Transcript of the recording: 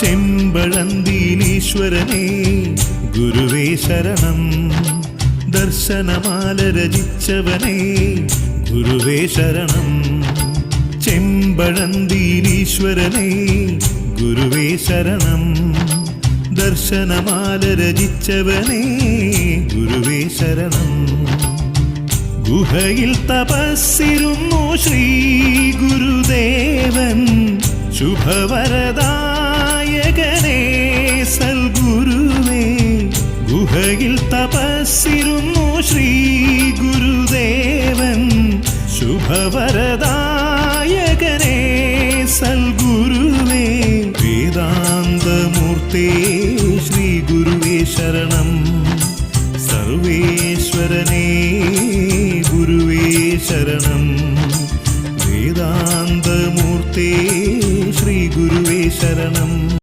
ചെമ്പഴന്തിയിലീശ്വരനെ ഗുരുവേ ശരണം. ദർശനമാല രചിച്ചവനെ ഗുരുവേ ശരണം. ചെമ്പഴന്തീനീശ്വരനേ ഗുരുവേ ശരണം. ദർശനമാല രചിച്ചവനെ ഗുരുവേ ശരണം. ഗുഹയിൽ തപസ്സിരുന്നു ശ്രീ ഗുരുദേവൻ. ശുഭവരദായകനേ ഗുഹയിൽ തപസ്സിരുന്നു ശ്രീ ഗുരുദേവൻ. ശുഭവരദായകനെ സൽഗുരുവേ. വേദാന്തമൂർത്തേ ശ്രീ ഗുരുവേ ശരണം. സർവേശ്വരനേ ഗുരുവേ ശരണം. വേദാന്തമൂർത്തേ ശ്രീ ഗുരുവേ ശരണം.